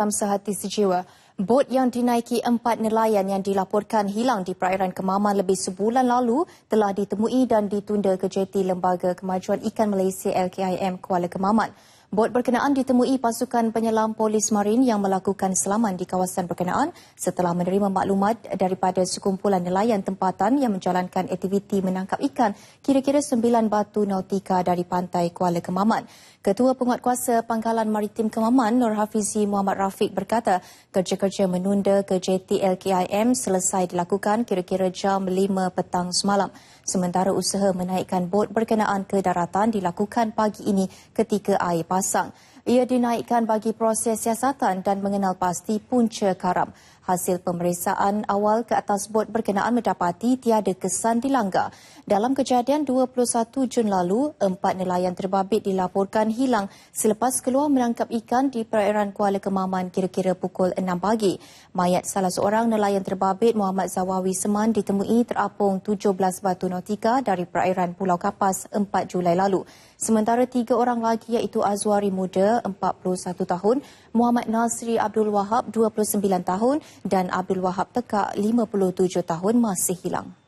dalam sehati sejiwa. Bot yang dinaiki empat nelayan yang dilaporkan hilang di perairan Kemaman lebih sebulan lalu telah ditemui dan ditunda ke jeti Lembaga Kemajuan Ikan Malaysia LKIM Kuala Kemaman. Bot berkenaan ditemui pasukan penyelam polis marin yang melakukan selaman di kawasan berkenaan setelah menerima maklumat daripada sekumpulan nelayan tempatan yang menjalankan aktiviti menangkap ikan kira-kira sembilan batu nautika dari pantai Kuala Kemaman. Ketua Penguatkuasa Pangkalan Maritim Kemaman Nur Hafizi Muhammad Rafiq berkata kerja-kerja menunda ke JT LKIM selesai dilakukan kira-kira jam 5 petang semalam. Sementara usaha menaikkan bot berkenaan ke daratan dilakukan pagi ini ketika air pasang. Ia dinaikkan bagi proses siasatan dan mengenal pasti punca karam. Hasil pemeriksaan awal ke atas bot berkenaan mendapati tiada kesan dilanggar. Dalam kejadian 21 Jun lalu, empat nelayan terbabit dilaporkan hilang selepas keluar menangkap ikan di perairan Kuala Kemaman kira-kira pukul 6 pagi. Mayat salah seorang nelayan terbabit Muhammad Zawawi Seman ditemui terapung 17 batu nautika dari perairan Pulau Kapas 4 Julai lalu. Sementara tiga orang lagi iaitu Azwari Muda 41 tahun, Muhammad Nasri Abdul Wahab 29 tahun dan Abdul Wahab Tekak 57 tahun masih hilang.